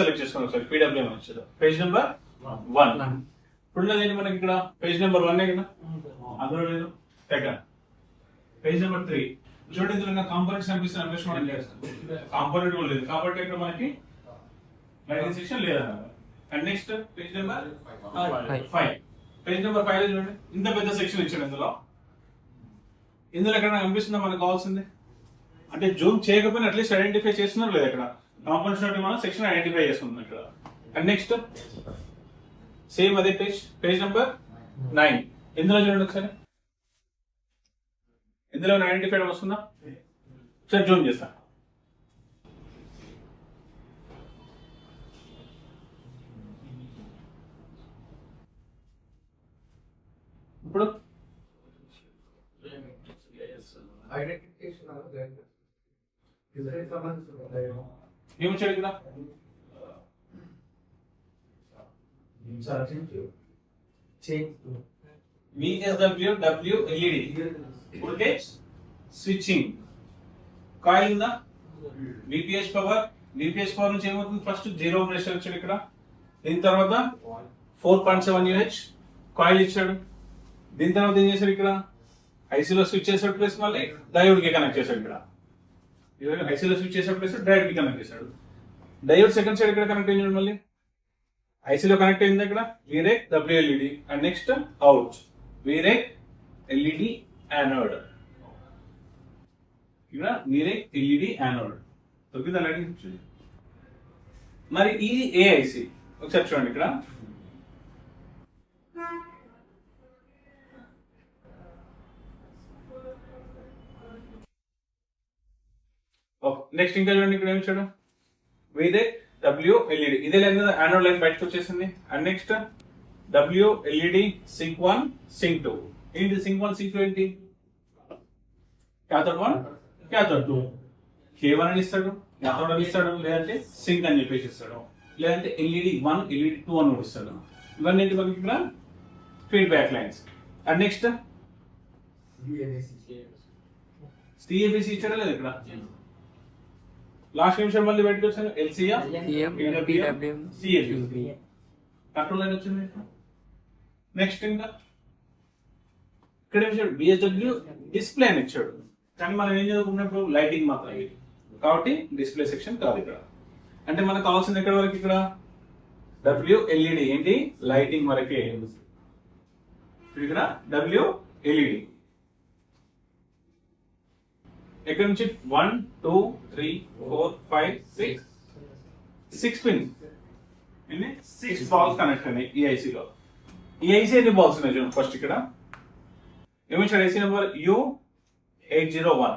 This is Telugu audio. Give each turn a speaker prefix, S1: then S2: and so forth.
S1: సెలెక్ట్ చేసుకోండి ఒకసారి పీడబ్ల్యూఎం వచ్చేది. పేజ్ నెంబర్ వన్ ఇప్పుడు ఉన్నది ఏంటి మనకి ఇక్కడ? పేజ్ నెంబర్ వన్ కదా? అందులో లేదు. సెకండ్ పేజ్ నెంబర్ త్రీ చూడండి ఇందులో కాంపోనెంట్స్ కనిపిస్తుంది అన్వేషణ కాంపోనెంట్ కూడా లేదు కాబట్టి ఇక్కడ మనకి లైటింగ్ సెక్షన్ లేదన్నమాట. And next page number five page number five చూడండి. ఇంత పెద్ద సెక్షన్ ఇచ్చాడు ఇందులో. ఇందులో ఎక్కడ కనిపిస్తుందా మనకు కావాల్సింది? అంటే జూమ్ చేయకపోయినా అట్లీస్ట్ ఐడెంటిఫై చేస్తున్నారు లేదు ఇక్కడ. కాంపోనెంట్స్ మనం సెక్షన్ ఐడెంటిఫై చేసుకుంటున్నాం ఇక్కడ. అండ్ నెక్స్ట్ సేమ్ అదే పేజ్ పేజ్ నెంబర్ నైన్ ఎందులో చూడండి ఒకసారి? ఎందులో ఐడెంటిఫై వస్తుందా? సరే జూమ్ చేస్తా. ఇప్పుడు
S2: ఐడెంటిఫికేషన్ ఇద్దరికి సంబంధించిన
S1: ఏమి వచ్చాడు ఇక్కడ VSW W LED voltage switching coil ఉందా? విపిహెచ్ పవర్ విపిహెచ్ పవర్ నుంచి ఏమవుతుంది? ఫస్ట్ జీరో ప్రెషర్ వచ్చాడు ఇక్కడ. దీని తర్వాత ఫోర్ పాయింట్ సెవెన్ యూహెచ్ కాయిల్ ఇచ్చాడు. దీని తర్వాత ఏం చేశాడు ఇక్కడ? ఐసీలో స్విచ్ చేసాడు ప్లస్ మళ్ళీ డయోడ్కి కనెక్ట్ చేశాడు ఇక్కడ. ఐసీలో స్విచ్ చేసే ప్లేస్ డయోడ్ కనెక్ట్ చేశాడు. డయోడ్ సెకండ్ సైడ్ ఇక్కడ కనెక్ట్ అయ్యాడు మళ్ళీ? ఐసీలో కనెక్ట్ అయింది ఇక్కడ? వీరేక్ డబ్ల్యూఎల్ఈడి అండ్ నెక్స్ట్ అవుట్ వీరేక్ ఎల్ఈడి యానోడ్ ఇక్కడ వీరేక్ ఎల్ఈడి యానోడ్ దొరికిందా అలాగే మరి ఇది ఏఐసి ఒకసారి చూడండి ఇక్కడ. నెక్స్ట్ ఇంకా చూడండి ఇక్కడ ఏమి చూడండి ఇదే డబ్ల్యూ ఎల్ఈడి ఇదే లైన్ కదా యానోడ్ లైన్ బయటకు వచ్చేసింది. And next W LED sink one sink two ఏంటి సింక్ వన్ సింక్ టూ ఏంటి? Cathode one cathode two K one అని ఇస్తాడు క్యాథోడ్ అని ఇస్తాడు లేదంటే సింక్ అని చెప్పేసి ఇస్తాడు. లేదంటే ఎల్ఈడి వన్ ఎల్ఈడి టూ అని కూడా ఇస్తాడు. ఇవన్నీ ఏంటి మనకి ఇక్కడ? Feedback lines and next CABC ఇచ్చాడా లేదు ఇక్కడ? లాస్ట్ నిమిషం మళ్ళీ బయటకు వచ్చాను. ఎల్సీఆ సిఏబి. కంట్రోల్ లైన్ వచ్చింది. నెక్స్ట్ ఇంకా. ఇక్కడ ఇచ్చాడు బిఎస్డబ్ల్యూ డిస్ప్లే అని ఇచ్చాడు. కానీ మనం ఏం చదువుకున్నప్పుడు లైటింగ్ మాత్రమే. కాబట్టి డిస్ప్లే సెక్షన్ కాదు ఇక్కడ. అంటే మనకు కావాల్సింది ఎక్కడ వరకు ఇక్కడ? డబ్ల్యూ ఎల్ఈడి ఏంటి? లైటింగ్ వరకే. ఇక్కడ డబ్ల్యూ ఎల్ఈడి ఎక్కడి నుంచి one two three four five six six pin ఎన్ని సిక్స్ బాల్స్ కనెక్ట్ అయినాయి ఈ ఐసీలో ఈ ఐసీ ఎన్ని బాల్స్ ఉన్నాయి చూడండి ఫస్ట్ ఇక్కడ ఏమిచ్చాడు IC number U eight zero one